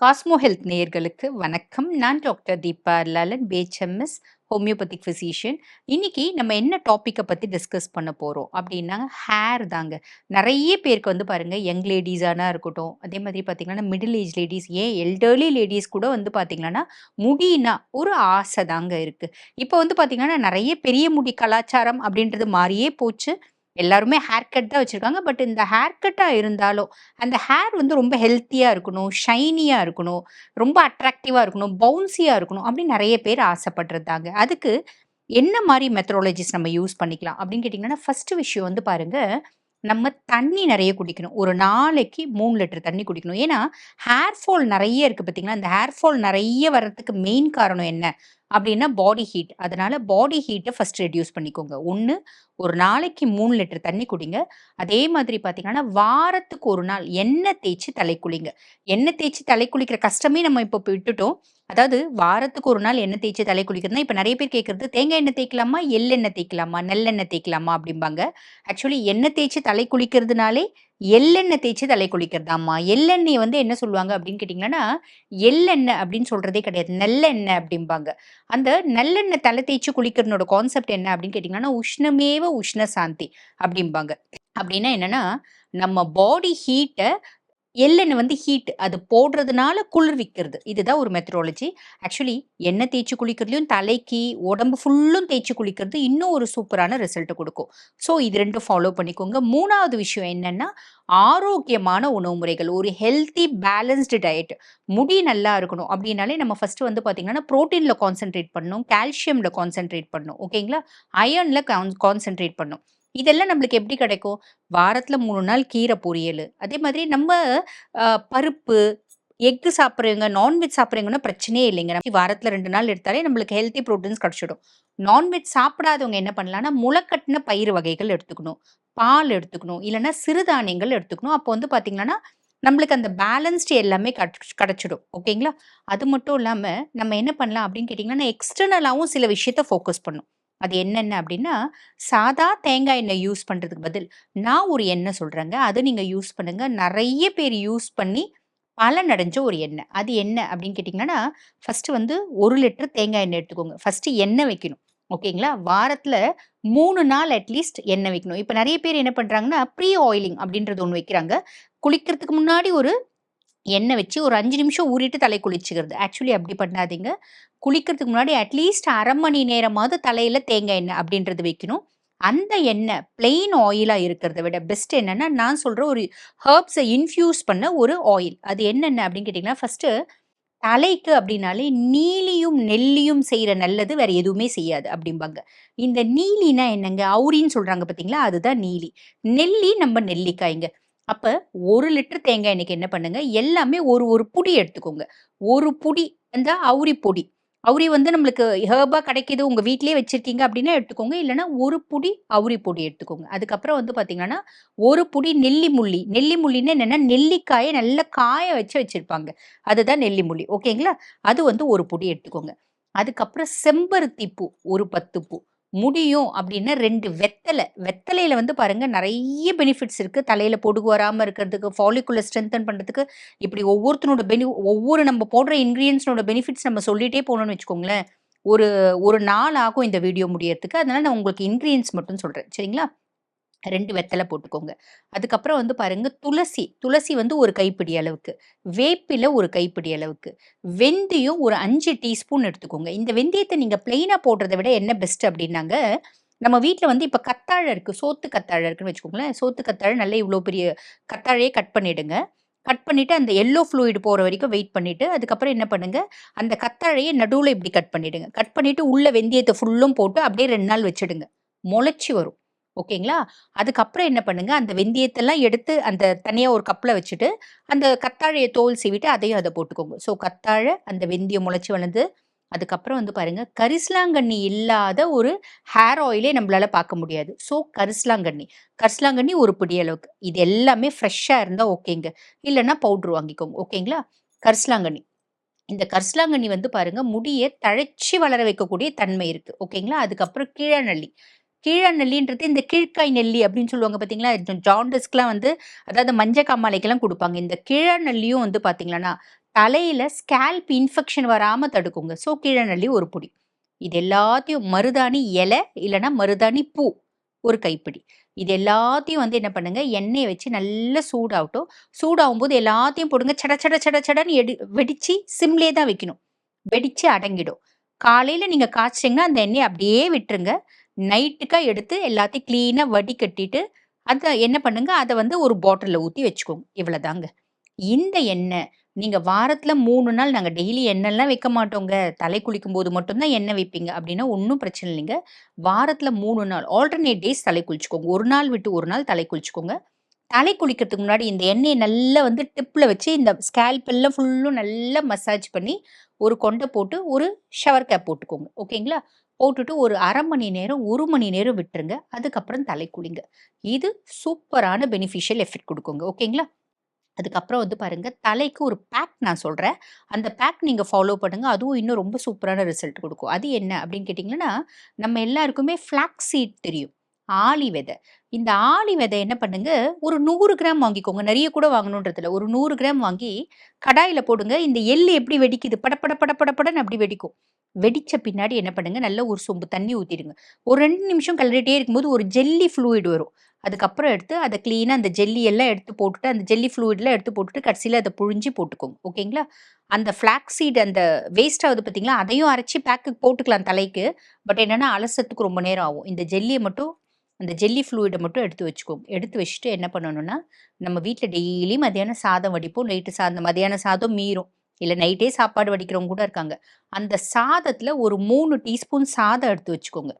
Cosmo health நேயர்களுக்கு வணக்கம். நான் doctor Deepa Lalan, BHMS homeopathic physician. இன்னைக்கு நம்ம என்ன டாப்பிக்கை பற்றி டிஸ்கஸ் பண்ண போகிறோம் அப்படின்னா ஹேர் தாங்க. நிறைய பேருக்கு வந்து பாருங்கள் யங் லேடிஸானா இருக்கட்டும், அதே மாதிரி பார்த்தீங்கன்னா, மிடில் ஏஜ் லேடீஸ், ஏன் எல்டர்லி லேடீஸ் கூட வந்து பார்த்தீங்கன்னா, முடினா ஒரு ஆசை தாங்க இருக்குது இப்போ வந்து பார்த்தீங்கன்னா, நிறைய பெரிய முடி கலாச்சாரம் அப்படின்றது மாறியே போச்சு. எல்லாருமே ஹேர் கட் தான் வச்சுருக்காங்க பட் இந்த ஹேர் கட்டாக இருந்தாலும், அந்த ஹேர் வந்து ரொம்ப ஹெல்த்தியாக இருக்கணும், ஷைனியாக இருக்கணும், ரொம்ப அட்ராக்டிவாக இருக்கணும், பவுன்சியாக இருக்கணும் அப்படின்னு நிறைய பேர் ஆசைப்படுறதாங்க. அதுக்கு என்ன மாதிரி மெத்தடாலஜிஸ் நம்ம யூஸ் பண்ணிக்கலாம் அப்படின்னு கேட்டிங்கன்னா ஃபர்ஸ்ட்டு விஷயம் வந்து பாருங்கள் நம்ம தண்ணி நிறைய குடிக்கணும். ஒரு நாளைக்கு மூணு லிட்டர் தண்ணி குடிக்கணும். ஏன்னா, ஹேர் ஃபால் நிறைய இருக்குது பார்த்தீங்களா, இந்த ஹேர் ஃபால் நிறைய வர்றதுக்கு மெயின் காரணம் என்ன அப்படின்னா பாடி ஹீட். அதனால பாடி ஹீட்டை ஃபர்ஸ்ட் ரெடியூஸ் பண்ணிக்கோங்க. ஒன்று ஒரு நாளைக்கு மூணு லிட்டர் தண்ணி குடிங்க. அதே மாதிரி பார்த்தீங்கன்னா, வாரத்துக்கு ஒரு நாள் எண்ணெய் தேய்ச்சு தலை குளிங்க. எண்ணெய் தேய்ச்சி தலை குளிக்கிற கஷ்டமே நம்ம இப்போ விட்டுட்டோம். அதாவது வாரத்துக்கு ஒரு நாள் எண்ணெய் தேய்ச்சு தலை குளிக்கிறதுனா, இப்போ நிறைய பேர் கேட்குறது தேங்காய் எண்ணெய் தேய்க்கலாமா? எள்ளெண்ணெய் தேய்க்கலாமா? நல்லெண்ணெய் தேய்க்கலாமா? அப்படிம்பாங்க ஆக்சுவலி எண்ணெய் தேய்ச்சு தலை குளிக்கிறதுனாலே, எள்ளெண்ணெய் தேய்ச்சு தலை குளிக்கிறதாம்மா. எள்ளெண்ணெய் வந்து என்ன சொல்லுவாங்க அப்படின்னு கேட்டீங்கன்னா, எள்ளெண்ணெய் அப்படின்னு சொல்றதே கிடையாது. நல்லெண்ணெய் அப்படிம்பாங்க அந்த நல்லெண்ணெய் தலை தேய்ச்சு குளிக்கிறதனோட கான்செப்ட் என்ன அப்படின்னு கேட்டீங்கன்னா, உஷ்ணமேவ உஷ்ண சாந்தி அப்படிம்பாங்க அப்படின்னா என்னன்னா, நம்ம பாடி ஹீட்டை எள்ளெண்ணெய் வந்து ஹீட். அது போடுறதுனால குளிர்விக்கிறது. இதுதான் ஒரு மெத்தடாலஜி. ஆக்சுவலி எண்ணெய் தேய்ச்சு குளிக்கிறதுலையும் தலைக்கு, உடம்பு ஃபுல்லும் தேய்ச்சி குளிக்கிறது இன்னும் ஒரு சூப்பரான ரிசல்ட் கொடுக்கும் ஸோ இது ரெண்டும் ஃபாலோ பண்ணிக்கோங்க. மூணாவது விஷயம் என்னன்னா, ஆரோக்கியமான உணவு முறைகள். ஒரு ஹெல்த்தி பேலன்ஸ்டு டயட். முடி நல்லா இருக்கணும் அப்படின்னாலே நம்ம ஃபஸ்ட்டு வந்து பார்த்தீங்கன்னா, ப்ரோட்டீனில் கான்சென்ட்ரேட் பண்ணணும், கால்சியமில் கான்சன்ட்ரேட் பண்ணணும். ஓகேங்களா? அயனில் கான் பண்ணணும். இதெல்லாம் நம்மளுக்கு எப்படி கிடைக்கும்? வாரத்தில் மூணு நாள் கீரை பொரியல் அதே மாதிரி நம்ம பருப்பு, எக்கு சாப்பிட்றவங்க நான்வெஜ் சாப்பிட்றீங்கன்னா பிரச்சனையே இல்லைங்க. வாரத்துல 2 நாள் எடுத்தாலே நம்மளுக்கு ஹெல்த்தி ப்ரோட்டீன்ஸ் கிடைச்சிடும். நான்வெஜ் சாப்பிடாதவங்க என்ன பண்ணலாம்னா, முளைக்கட்டின பயிறு வகைகள் எடுத்துக்கணும். பால் எடுத்துக்கணும். இல்லைன்னா சிறுதானியங்கள் எடுத்துக்கணும். அப்போ வந்து பார்த்தீங்கன்னா, நம்மளுக்கு அந்த பேலன்ஸ்டு எல்லாமே கட் கிடைச்சிடும். ஓகேங்களா? அது மட்டும் இல்லாமல் நம்ம என்ன பண்ணலாம் அப்படின்னு கேட்டிங்கன்னா எக்ஸ்டர்னலாகவும் சில விஷயத்த ஃபோக்கஸ் பண்ணணும். அது என்னென்ன அப்படின்னா சாதா தேங்காய் எண்ணெய் யூஸ் பண்ணுறதுக்கு பதில், நான் ஒரு எண்ணெய் சொல்கிறேங்க அது நீங்கள் யூஸ் பண்ணுங்கள் நிறைய பேர் யூஸ் பண்ணி பலனடைஞ்ச ஒரு எண்ணெய். அது என்ன அப்படின்னு கேட்டிங்கன்னா ஃபர்ஸ்ட்டு வந்து ஒரு லிட்டர் தேங்காய் எண்ணெய் எடுத்துக்கோங்க. ஃபஸ்ட்டு எண்ணெய் வைக்கணும். ஓகேங்களா? வாரத்தில் மூணு நாள் அட்லீஸ்ட் எண்ணெய் வைக்கணும். இப்போ நிறைய பேர் என்ன பண்ணுறாங்கன்னா ப்ரீ ஆயிலிங் அப்படின்றது ஒன்று வைக்கிறாங்க. குளிக்கிறதுக்கு முன்னாடி ஒரு எண்ணெய் வச்சு ஒரு அஞ்சு நிமிஷம் ஊறிட்டு தலை குளிச்சுக்கிறது. ஆக்சுவலி அப்படி பண்ணாதீங்க. குளிக்கிறதுக்கு முன்னாடி அட்லீஸ்ட் அரை மணி நேரமாவது தலையில் தேங்காய் எண்ணெய் அப்படின்றது வைக்கணும். அந்த எண்ணெய் பிளெயின் ஆயிலாக இருக்கிறத விட பெஸ்ட் என்னென்னா நான் சொல்கிற ஒரு ஹர்ப்ஸை இன்ஃப்யூஸ் பண்ண ஒரு ஆயில். அது என்னென்ன அப்படின்னு கேட்டிங்கன்னா ஃபஸ்ட்டு தலைக்கு அப்படின்னாலே நீலியும், நெல்லியும் செய்கிற நல்லது வேறு எதுவுமே செய்யாது அப்படிம்பாங்க இந்த நீலினா என்னங்க? அவுரின்னு சொல்கிறாங்க பார்த்தீங்களா? அதுதான் நீலி. நெல்லி நம்ம நெல்லிக்காய்ங்க. அப்போ ஒரு லிட்டர் தேங்காய் எண்ணெய்க்கு என்ன பண்ணுங்க, எல்லாமே ஒரு ஒரு புடி எடுத்துக்கோங்க. ஒரு புடி அந்த அவுரி பொடி. அவுரி வந்து நம்மளுக்கு ஹேர்பாக கிடைக்கிது உங்கள் வீட்டிலே வச்சுருக்கீங்க அப்படின்னா எடுத்துக்கோங்க. இல்லைனா ஒரு புடி அவுரி பொடி எடுத்துக்கோங்க. அதுக்கப்புறம் வந்து பார்த்தீங்கன்னா, ஒரு புடி நெல்லி முள்ளி. நெல்லி முள்ளின்னு என்னென்னா நெல்லிக்காயை நல்லா காய வச்சு வச்சுருப்பாங்க அதுதான் நெல்லி முள்ளி. ஓகேங்களா? அது வந்து ஒரு புடி எடுத்துக்கோங்க. அதுக்கப்புறம் செம்பருத்தி பூ ஒரு 10 பூ. முடியும் அப்படின்னு ரெண்டு வெத்தலை வெத்தலையில் வந்து பாருங்கள் நிறைய பெனிஃபிட்ஸ் இருக்குது தலையில் பொடுகு வராமல் இருக்கிறதுக்கு, ஃபாலிகுலர் ஸ்ட்ரென்தன் பண்ணுறதுக்கு இப்படி ஒவ்வொருத்தனோட பெனி ஒவ்வொரு நம்ம போடுற இன்கிரீடியன்ட்ஸ்னோட பெனிஃபிட்ஸ் நம்ம சொல்லிகிட்டே போகணும்னு வச்சுக்கோங்களேன், ஒரு ஒரு நாள் ஆகும் இந்த வீடியோ முடியறதுக்கு. அதனால் நான் உங்களுக்கு இன்க்ரீடியன்ஸ் மட்டும் சொல்கிறேன் சரிங்களா? ரெண்டு வெத்தலை போட்டுக்கோங்க. அதுக்கப்புறம் வந்து பாருங்க துளசி. துளசி வந்து ஒரு கைப்பிடி அளவுக்கு. வேப்பில ஒரு கைப்பிடி அளவுக்கு. வெந்தயம் ஒரு அஞ்சு டீஸ்பூன் எடுத்துக்கோங்க. இந்த வெந்தயத்தை நீங்க பிளெயினா போடுறத விட என்ன பெஸ்ட் அப்படின்னாங்க நம்ம வீட்டில் வந்து இப்போ கத்தாழை இருக்குது சோத்து கத்தாழை இருக்குன்னு வச்சுக்கோங்களேன். சோத்து கத்தாழை நல்லா இவ்வளோ பெரிய கத்தாழைய கட் பண்ணிவிடுங்க கட் பண்ணிவிட்டு அந்த எல்லோ ஃப்ளூயிட் போகிற வரைக்கும் வெயிட் பண்ணிவிட்டு அதுக்கப்புறம் என்ன பண்ணுங்கள் அந்த கத்தாழைய நடுவில் இப்படி கட் பண்ணிவிடுங்க கட் பண்ணிவிட்டு உள்ள வெந்தயத்தை ஃபுல்லும் போட்டு அப்படியே ரெண்டு நாள் வச்சுடுங்க. முளைச்சி வரும். ஓகேங்களா? அதுக்கப்புறம் என்ன பண்ணுங்க, அந்த வெந்தயத்தெல்லாம் எடுத்து அந்த தனியா ஒரு கப்ல வச்சுட்டு, அந்த கத்தாழைய தோல் சீவிட்டு அதையும் அத போட்டுக்கோங்க. ஸோ கத்தாழை, அந்த வெந்தயம் முளைச்சு வளர்ந்து, அதுக்கப்புறம் வந்து பாருங்க, கரிசலாங்கண்ணி இல்லாத ஒரு ஹேர் ஆயிலே நம்மளால பார்க்க முடியாது. ஸோ கரிசலாங்கண்ணி. கரிசலாங்கண்ணி ஒரு பிடி அளவுக்கு. இது எல்லாமே ஃப்ரெஷ்ஷா இருந்தா ஓகேங்க. இல்லன்னா பவுடர் வாங்கிக்கோங்க. ஓகேங்களா? கரிசலாங்கண்ணி. இந்த கரிசலாங்கண்ணி வந்து பாருங்க, முடிய தழைச்சு வளர வைக்கக்கூடிய தன்மை இருக்கு. ஓகேங்களா? அதுக்கப்புறம் கீழ நெல்லின்றது இந்த கீழ்க்காய் நெல்லி அப்படின்னு சொல்லுவாங்க பார்த்தீங்களா? ஜ வந்து அதாவது மஞ்ச காமாலைக்கெல்லாம் கொடுப்பாங்க இந்த கீழாநெல்லியும் வந்து பார்த்தீங்கன்னா, தலையில் ஸ்கேல்ப் இன்ஃபெக்ஷன் வராமல் தடுக்குங்க. ஸோ கீழ நெல்லி ஒரு பொடி. இது எல்லாத்தையும் மருதாணி இலை இல்லைன்னா மருதாணி பூ ஒரு கைப்பிடி. இது எல்லாத்தையும் வந்து என்ன பண்ணுங்க, எண்ணெயை வச்சு நல்லா சூடாகட்டும். சூடாகும்போது எல்லாத்தையும் போடுங்க. சட சட சட சடன்னு எடு வெடிச்சு சிம்லே தான் வைக்கணும். வெடிச்சு அடங்கிடும். காலையில் நீங்கள் காய்ச்சிட்டிங்கன்னா அந்த எண்ணெயை அப்படியே விட்டுருங்க. நைட்டுக்காக எடுத்து எல்லாத்தையும் கிளீனா வடிகட்டிட்டு, அதை என்ன பண்ணுங்க, அதை வந்து ஒரு பாட்டிலில் ஊற்றி வச்சுக்கோங்க. இவ்வளோதாங்க இந்த எண்ணெய் நீங்கள் வாரத்தில் மூணு நாள் நாங்கள் டெய்லி எண்ணெய்லாம் வைக்க மாட்டோங்க. தலை குளிக்கும்போது போது மட்டும்தான் எண்ணெய் வைப்பீங்க அப்படின்னா, ஒன்றும் பிரச்சனை இல்லைங்க. வாரத்தில் மூணு நாள் ஆல்டர்னேட் டேஸ் தலை குளிச்சுக்கோங்க. ஒரு நாள் விட்டு ஒரு நாள் தலை குளிச்சுக்கோங்க. தலை குளிக்கிறதுக்கு முன்னாடி இந்த எண்ணெயை நல்லா வந்து டிப்பில் வச்சு இந்த ஸ்கேல்ப் எல்லாம் ஃபுல்லும் நல்லா மசாஜ் பண்ணி, ஒரு கொண்டை போட்டு ஒரு ஷவர் கேப் போட்டுக்கோங்க. ஓகேங்களா? போட்டுட்டு ஒரு அரை மணி நேரம், ஒரு மணி நேரம் விட்டுருங்க. அதுக்கப்புறம் தலை குளிங்க. இது சூப்பரான பெனிஃபிஷியல் எஃபெக்ட் கொடுக்குங்க ஓகேங்களா? அதுக்கப்புறம் வந்து பாருங்கள் தலைக்கு ஒரு பேக் நான் சொல்கிறேன் அந்த பேக் நீங்கள் ஃபாலோ பண்ணுங்கள் அதுவும் இன்னும் ரொம்ப சூப்பரான ரிசல்ட் கொடுக்கும் அது என்ன அப்படின்னு கேட்டிங்கன்னா நம்ம எல்லாருக்குமே ஃப்ளாக் சீட் தெரியும். ஆளி விதை. இந்த ஆளி விதை என்ன பண்ணுங்க, ஒரு நூறு கிராம் வாங்கிக்கோங்க. நிறைய கூட வாங்கணுன்றது ஒரு நூறு கிராம் வாங்கி கடாயில போடுங்க. இந்த எள்ளு எப்படி வெடிக்குது, படப்பட படப்படப்படன்னு அப்படி வெடிக்கும். வெடிச்ச பின்னாடி என்ன பண்ணுங்க, நல்ல ஒரு சொம்பு தண்ணி ஊத்திடுங்க. ஒரு ரெண்டு நிமிஷம் கிளறிட்டே இருக்கும்போது ஒரு ஜெல்லி ஃப்ளூயிட் வரும். அதுக்கப்புறம் எடுத்து அதை க்ளீனாக அந்த ஜெல்லி எல்லாம் எடுத்து போட்டுட்டு, அந்த ஜெல்லி ஃப்ளூயிட்லாம் எடுத்து போட்டுட்டு, கடைசியில் அதை புழிஞ்சு போட்டுக்கோங்க. ஓகேங்களா? அந்த ஃப்ளாக்ஸீட் சீட் அந்த வேஸ்ட் ஆகுது பார்த்தீங்களா, அதையும் அரைச்சி பேக்கு போட்டுக்கலாம் தலைக்கு. பட் என்னென்னா அலசத்துக்கு ரொம்ப நேரம் ஆகும். இந்த ஜெல்லியை மட்டும் அந்த ஜெல்லி ஃப்ளூயிடை மட்டும் எடுத்து வச்சுக்கோங்க. எடுத்து வச்சுட்டு என்ன பண்ணணும்னா, நம்ம வீட்டில் டெய்லி மதியானம் சாதம் வடிப்போம். நைட்டு சாதம் மதியான சாதம் மீறும். இல்லை நைட்டே சாப்பாடு வடிக்கிறவங்க கூட இருக்காங்க. அந்த சாதத்தில் ஒரு மூணு டீஸ்பூன் சாதம் எடுத்து வச்சுக்கோங்க.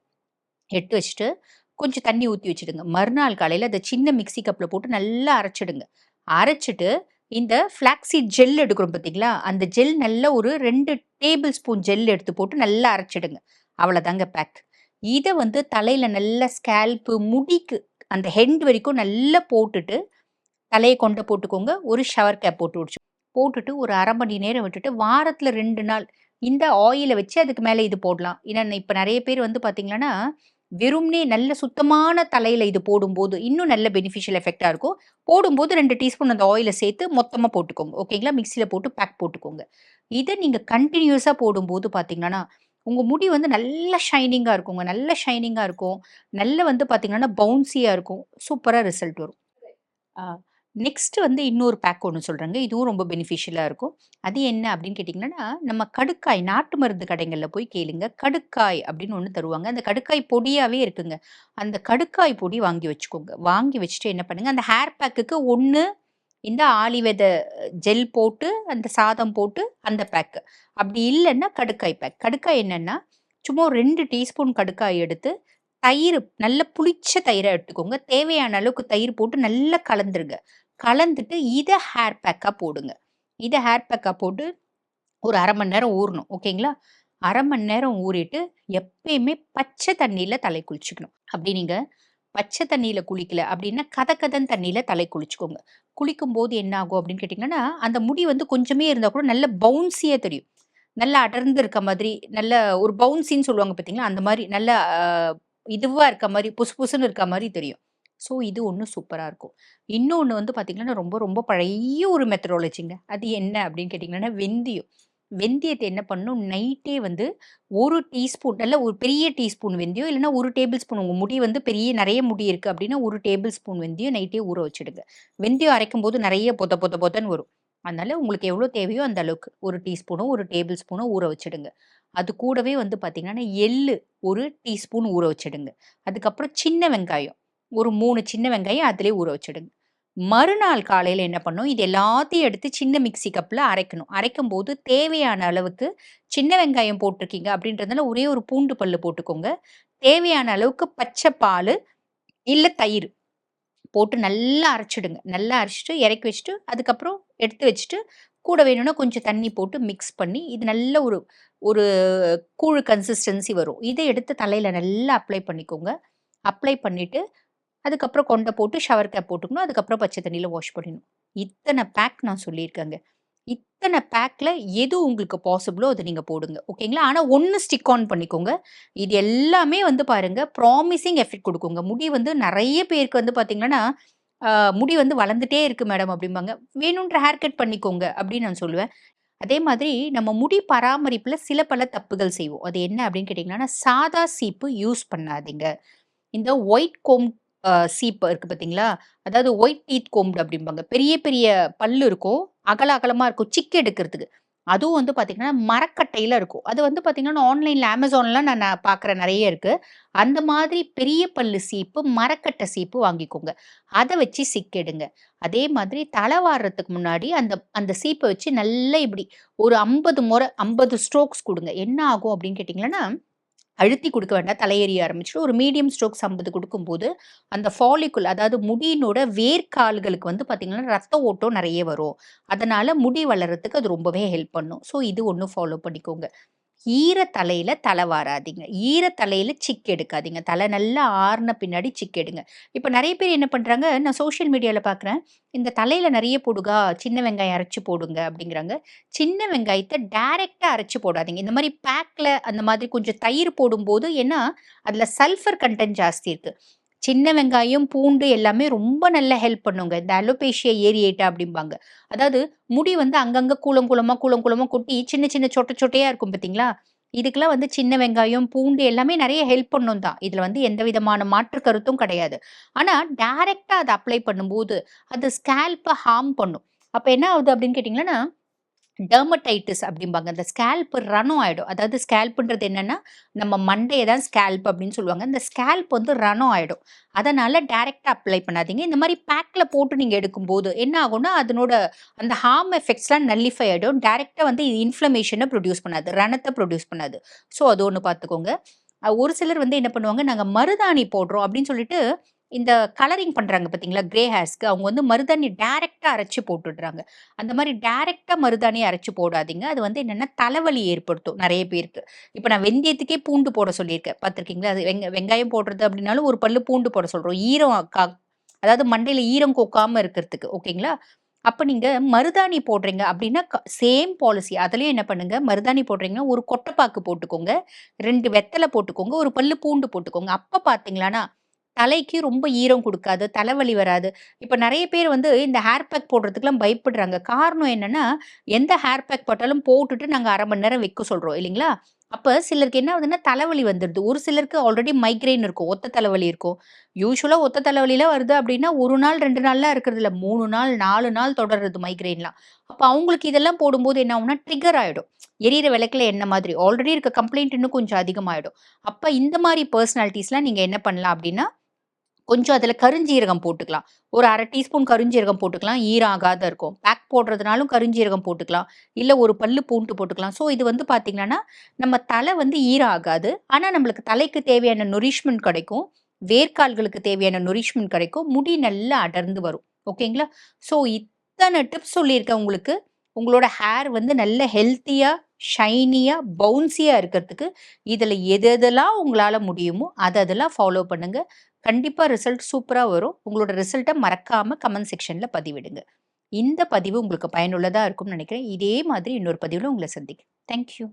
எடுத்து வச்சுட்டு, கொஞ்சம் தண்ணி ஊற்றி வச்சுடுங்க. மறுநாள் காலையில் அதை சின்ன மிக்ஸி கப்பில் போட்டு நல்லா அரைச்சிடுங்க. அரைச்சிட்டு இந்த ஃப்ளாக்ஸீட் ஜெல் எடுக்கிறோம் பார்த்தீங்களா, அந்த ஜெல் நல்லா ஒரு ரெண்டு டேபிள் ஸ்பூன் ஜெல் எடுத்து போட்டு நல்லா அரைச்சிடுங்க. அவ்வளோதாங்க பேக். இதை வந்து தலையில் நல்ல ஸ்கேல்ப்பு முடிக்கு அந்த ஹெண்ட் வரைக்கும் நல்லா போட்டுட்டு, தலையை கொண்ட போட்டுக்கோங்க. ஒரு ஷவர் கேப் போட்டு விடுச்சு போட்டுட்டு ஒரு அரை மணி நேரம் விட்டுட்டு, வாரத்தில் ரெண்டு நாள் இந்த ஆயிலை வச்சு அதுக்கு மேலே இது போடலாம். ஏன்னா இப்போ நிறைய பேர் வந்து பார்த்தீங்கன்னா, வெறும்னே நல்ல சுத்தமான தலையில் இது போடும்போது, இன்னும் நல்ல பெனிஃபிஷியல் எஃபெக்டாக இருக்கும். போடும்போது ரெண்டு டீஸ்பூன் அந்த ஆயிலை சேர்த்து மொத்தமாக போட்டுக்கோங்க. ஓகேங்களா? மிக்சியில் போட்டு பேக் போட்டுக்கோங்க. இதை நீங்கள் கண்டினியூஸாக போடும்போது பார்த்தீங்கன்னா, உங்கள் முடி வந்து நல்ல ஷைனிங்காக இருக்குங்க. நல்ல ஷைனிங்காக இருக்கும். நல்ல வந்து பார்த்தீங்கன்னா, பவுன்சியாக இருக்கும். சூப்பராக ரிசல்ட் வரும். நெக்ஸ்ட் வந்து இன்னொரு பேக் ஒன்று சொல்கிறாங்க இதுவும் ரொம்ப பெனிஃபிஷியலாக இருக்கும். அது என்ன அப்படின்னு கேட்டிங்கன்னா நம்ம கடுக்காய் நாட்டு மருந்து கடைகளில் போய் கேளுங்க. கடுக்காய் அப்படின்னு ஒன்று தருவாங்க. அந்த கடுக்காய் பொடியாகவே இருக்குங்க. அந்த கடுக்காய் பொடி வாங்கி வச்சுக்கோங்க. வாங்கி வச்சுட்டு என்ன பண்ணுங்கள் அந்த ஹேர் பேக்குக்கு ஒன்று இந்த ஆளி விதை ஜெல் போட்டு, அந்த சாதம் போட்டு அந்த பேக்கு அப்படி இல்லைன்னா கடுக்காய் பேக். கடுக்காய் என்னென்னா சும்மா ரெண்டு டீஸ்பூன் கடுக்காய் எடுத்து, தயிர் நல்ல புளிச்ச தயிரை எடுத்துக்கோங்க. தேவையான அளவுக்கு தயிர் போட்டு நல்லா கலந்துருங்க. கலந்துட்டு இதை ஹேர் பேக்காக போடுங்க. இதை ஹேர் பேக்காக போட்டு ஒரு அரை மணி நேரம் ஊறணும். ஓகேங்களா? அரை மணி நேரம் ஊறிட்டு, எப்பயுமே பச்சை தண்ணியில் தலை குளிச்சுக்கணும். அப்படி நீங்கள் பச்சை தண்ணியில் குளிக்கல அப்படின்னா, கதக்கதன் தண்ணியில் தலை குளிச்சுக்கோங்க. குளிக்கும் போது என்ன ஆகும் அப்படின்னு கேட்டிங்கன்னா அந்த முடி வந்து கொஞ்சமே இருந்தால் கூட நல்ல பவுன்ஸியாக தெரியும். நல்லா அடர்ந்து இருக்க மாதிரி, நல்ல ஒரு பவுன்சின்னு சொல்லுவாங்க பார்த்தீங்களா, அந்த மாதிரி நல்ல இதுவாக இருக்க மாதிரி புசு புசுன்னு இருக்க மாதிரி தெரியும். ஸோ இது ஒன்று சூப்பராக இருக்கும். இன்னொன்று வந்து பார்த்தீங்கன்னா, ரொம்ப ரொம்ப பழைய ஒரு மெத்தடாலஜிங்க. அது என்ன அப்படின்னு கேட்டிங்கன்னா வெந்தயம். வெந்தயத்தை என்ன பண்ணணும், நைட்டே வந்து ஒரு டீஸ்பூன் அல்ல ஒரு பெரிய டீஸ்பூன் வெந்தயம், இல்லைனா ஒரு டேபிள் ஸ்பூன் உங்கள் முடி வந்து பெரிய நிறைய முடி இருக்குது அப்படின்னா, ஒரு டேபிள் ஸ்பூன் வெந்தயம் நைட்டே ஊற வச்சுடுங்க. வெந்தயம் அரைக்கும்போது நிறைய பொத பொத பொதன்னு வரும். அதனால உங்களுக்கு எவ்வளோ தேவையோ அந்த அளவுக்கு. ஒரு டீஸ்பூனோ, ஒரு டேபிள் ஸ்பூனோ ஊற வச்சுடுங்க. அது கூடவே வந்து பார்த்தீங்கன்னா, எள்ளு ஒரு டீஸ்பூன் ஊற வச்சுடுங்க. அதுக்கப்புறம் சின்ன வெங்காயம், ஒரு மூணு சின்ன வெங்காயம் அதிலே ஊற வச்சுடுங்க. மறுநாள் காலையில் என்ன பண்ணணும், இது எல்லாத்தையும் எடுத்து சின்ன மிக்ஸி கப்பில் அரைக்கணும். அரைக்கும் போது தேவையான அளவுக்கு சின்ன வெங்காயம் போட்டிருக்கீங்க அப்படின்றதுனால, ஒரே ஒரு பூண்டு பல்லு போட்டுக்கோங்க. தேவையான அளவுக்கு பச்சை பால் இல்லை தயிர் போட்டு நல்லா அரைச்சிடுங்க. நல்லா அரைச்சிட்டு இறக்கி வச்சுட்டு, அதுக்கப்புறம் எடுத்து வச்சுட்டு, கூட வேணும்னா கொஞ்சம் தண்ணி போட்டு மிக்ஸ் பண்ணி, இது நல்ல ஒரு ஒரு கூழ் கன்சிஸ்டன்சி வரும். இதை எடுத்து தலையில் நல்லா அப்ளை பண்ணிக்கோங்க. அப்ளை பண்ணிவிட்டு அதுக்கப்புறம் கொண்டை போட்டு ஷவர் கேப் போட்டுக்கணும். அதுக்கப்புறம் பச்சை தண்ணியில் வாஷ் பண்ணிடணும். இத்தனை பேக் நான் சொல்லியிருக்கேங்க. இத்தனை பேக்கில் எது உங்களுக்கு பாசிபிளோ அதை நீங்கள் போடுங்க. ஓகேங்களா? ஆனால் ஒன்று ஸ்டிக் ஆன் பண்ணிக்கோங்க. இது எல்லாமே வந்து பாருங்க, ப்ராமிசிங் எஃபெக்ட் கொடுக்குங்க முடி வந்து நிறைய பேருக்கு வந்து பார்த்தீங்கன்னா, முடி வந்து வளர்ந்துட்டே இருக்குது மேடம் அப்படிம்பாங்க. வேணுன்ற ஹேர் கட் பண்ணிக்கோங்க அப்படின்னு நான் சொல்லுவேன். அதே மாதிரி நம்ம முடி பராமரிப்பில் சில பல தப்புகள் செய்வோம் அது என்ன அப்படின்னு கேட்டிங்கன்னா சாதா சீப்பு யூஸ் பண்ணாதீங்க இந்த ஒயிட் கோம் சீப்பு இருக்குது பார்த்தீங்களா அதாவது ஒயிட் டீத் கோம்டு அப்படிம்பாங்க. பெரிய பெரிய பல்லு இருக்கும். அகல அகலமாக இருக்கும். சிக்கு எடுக்கிறதுக்கு. அதுவும் வந்து பார்த்தீங்கன்னா மரக்கட்டையில் இருக்கும். அது வந்து பார்த்தீங்கன்னா ஆன்லைனில் அமேசான்லாம் நான் நான் பார்க்குறேன் நிறைய இருக்குது அந்த மாதிரி பெரிய பல்லு சீப்பு மரக்கட்டை சீப்பு வாங்கிக்கோங்க. அதை வச்சு சிக்கெடுங்க அதே மாதிரி தலை வாடுறதுக்கு முன்னாடி அந்த அந்த சீப்பை வச்சு நல்லா இப்படி ஒரு ஐம்பது முறை ஐம்பது ஸ்ட்ரோக்ஸ் கொடுங்க. என்ன ஆகும் அப்படின்னு கேட்டிங்கன்னா அழுத்தி கொடுக்க வேண்டாம் தலையெறிய ஆரம்பிச்சுட்டு ஒரு மீடியம் ஸ்ட்ரோக்ஸ் ஐம்பது கொடுக்கும்போது அந்த ஃபாலிக்குல் அதாவது முடியினோட வேர்க்கால்களுக்கு வந்து பார்த்திங்கன்னா ரத்த ஓட்டம் நிறைய வரும். அதனால் முடி வளர்கிறதுக்கு அது ரொம்பவே ஹெல்ப் பண்ணும். ஸோ இது ஒன்று ஃபாலோ பண்ணிக்கோங்க. ஈர தலையில் தலை வாராதீங்க. ஈர தலையில் சிக் எடுக்காதீங்க. தலை நல்லா ஆறுன பின்னாடி சிக் எடுங்க. இப்போ நிறைய பேர் என்ன பண்ணுறாங்க நான் சோஷியல் மீடியாவில் பார்க்குறேன் இந்த தலையில் நிறைய போடுகா சின்ன வெங்காயம் அரைச்சி போடுங்க அப்படிங்கிறாங்க. சின்ன வெங்காயத்தை டைரெக்டாக அரைச்சு போடாதீங்க. இந்த மாதிரி பேக்கில் அந்த மாதிரி கொஞ்சம் தயிர் போடும்போது ஏன்னா அதில் சல்ஃபர் கண்டென்ட் ஜாஸ்தி இருக்குது சின்ன வெங்காயம் பூண்டு எல்லாமே ரொம்ப நல்லா ஹெல்ப் பண்ணுங்க. இந்த அலோபேஷியா ஏரியேட்டா அப்படிம்பாங்க. அதாவது முடி வந்து அங்கங்க கூலம் கூலமா கூலம் கொட்டி சின்ன சின்ன சொட்டை சொட்டையா இருக்கும் பார்த்தீங்களா இதுக்கெல்லாம் வந்து சின்ன வெங்காயம் பூண்டு எல்லாமே நிறைய ஹெல்ப் பண்ணும் தான். இதில் வந்து எந்த விதமான மாற்று கருத்தும் கிடையாது. ஆனால் டைரெக்டாக அதை அப்ளை பண்ணும்போது அது ஸ்கேல்ப்பை ஹார்ம் பண்ணும். அப்போ என்ன ஆகுது அப்படின்னு கேட்டிங்கன்னா டெர்மடைட்டிஸ் அப்படிம்பாங்க. அந்த ஸ்கேல்ப் ரனம் ஆகிடும் அதாவது ஸ்கேல்ப்புன்றது என்னென்னா நம்ம மண்டையை தான் ஸ்கேல்ப் அப்படின்னு சொல்லுவாங்க. இந்த ஸ்கேல்ப் வந்து ரனம் ஆகிடும் அதனால் டைரெக்டாக அப்ளை பண்ணாதீங்க. இந்த மாதிரி பேக்கில் போட்டு நீங்கள் எடுக்கும்போது என்ன ஆகும்னா அதனோட அந்த ஹார்ம் எஃபெக்ட்ஸ்லாம் நல்லிஃபை ஆகிடும் டைரெக்டாக வந்து இது இன்ஃப்ளமேஷனை ப்ரொடியூஸ் பண்ணாது. ரணத்தை ப்ரொடியூஸ் பண்ணாது. ஸோ அது ஒன்று பார்த்துக்கோங்க. ஒரு சிலர் வந்து என்ன பண்ணுவாங்க நாங்கள் மருதாணி போடுறோம் அப்படின்னு சொல்லிட்டு இந்த கலரிங் பண்ணுறாங்க பார்த்தீங்களா? கிரே ஹேர்ஸ்க்கு அவங்க வந்து மருதாணி டேரெக்டாக அரைச்சு போட்டுடுறாங்க. அந்த மாதிரி டேரெக்டாக மருதாணி அரைச்சு போடாதீங்க. அது வந்து என்னென்னா தலைவலி ஏற்படுத்தும் நிறைய பேருக்கு. இப்போ நான் வெந்தயத்துக்கே பூண்டு போட சொல்லியிருக்கேன். பார்த்துருக்கீங்களா? அது வெங்க வெங்காயம் போடுறது அப்படின்னாலும் ஒரு பல்லு பூண்டு போட சொல்கிறோம் ஈரம் கா அதாவது மண்டையில் ஈரம் கோக்காமல் இருக்கிறதுக்கு. ஓகேங்களா? அப்போ நீங்கள் மருதாணி போடுறீங்க அப்படின்னா க சேம் பாலிசி. அதுலேயும் என்ன பண்ணுங்க, மருதாணி போடுறீங்கன்னா ஒரு கொட்டைப்பாக்கு போட்டுக்கோங்க. ரெண்டு வெத்தலை போட்டுக்கோங்க. ஒரு பல்லு பூண்டு போட்டுக்கோங்க. அப்போ பார்த்தீங்களானா தலைக்கு ரொம்ப ஈரம் கொடுக்காது தலைவலி வராது. இப்போ நிறைய பேர் வந்து இந்த ஹேர் பேக் போடுறதுக்குலாம் பயப்படுறாங்க. காரணம் என்னன்னா, எந்த ஹேர் பேக் போட்டாலும் போட்டுட்டு நாங்கள் அரை மணி நேரம் வைக்க சொல்கிறோம் இல்லைங்களா? அப்போ சிலருக்கு என்ன ஆகுதுன்னா, தலைவலி வந்துடுது. ஒரு சிலருக்கு ஆல்ரெடி மைக்ரைன் இருக்கும். ஒத்த தலைவலி இருக்கும். யூஸ்வலாக ஒத்த தலைவலிலாம் வருது அப்படின்னா, ஒரு நாள் ரெண்டு நாள்லாம் இருக்கிறதில்ல. 3 நாள், நாலு நாள் தொடருது மைக்ரைன்லாம் அப்போ அவங்களுக்கு இதெல்லாம் போடும்போது என்ன ஆகும்னா, ட்ரிகர் ஆகிடும் எரியிற விளக்கில் என்ன மாதிரி. ஆல்ரெடி இருக்க கம்ப்ளைண்ட் இன்னும் கொஞ்சம் அதிகமாகிடும் அப்போ இந்த மாதிரி பர்சனாலிட்டிஸ்லாம் நீங்கள் என்ன பண்ணலாம் அப்படின்னா கொஞ்சம் அதில் கருஞ்சீரகம் போட்டுக்கலாம். ஒரு அரை டீஸ்பூன் கருஞ்சீரகம் போட்டுக்கலாம். ஈரம் ஆகாத இருக்கும். பேக் போடுறதுனாலும் கருஞ்சீரகம் போட்டுக்கலாம். இல்லை ஒரு பல்லு பூண்டு போட்டுக்கலாம். ஸோ இது வந்து பார்த்திங்கன்னா நம்ம தலை வந்து ஈராகாது. ஆனால் நம்மளுக்கு தலைக்கு தேவையான நொரிஷ்மெண்ட் கிடைக்கும். வேர்க்கால்களுக்கு தேவையான நொரிஷ்மெண்ட் கிடைக்கும். முடி நல்லா அடர்ந்து வரும். ஓகேங்களா ஸோ இத்தனை டிப்ஸ் சொல்லியிருக்கேன் உங்களுக்கு. உங்களோட ஹேர் வந்து நல்ல ஹெல்த்தியாக ஷைனியாக பவுன்சியாக இருக்கிறதுக்கு இதில் எது எதெல்லாம் உங்களால் முடியுமோ அதை அதெல்லாம் ஃபாலோ பண்ணுங்கள் கண்டிப்பாக ரிசல்ட் சூப்பராக வரும். உங்களோட ரிசல்ட்டை மறக்காமல் கமெண்ட் செக்ஷனில் பதிவிடுங்க. இந்த பதிவு உங்களுக்கு பயனுள்ளதாக இருக்கும்னு நினைக்கிறேன். இதே மாதிரி இன்னொரு பதிவில் உங்களை சந்திக்கிறேன். தேங்க்யூ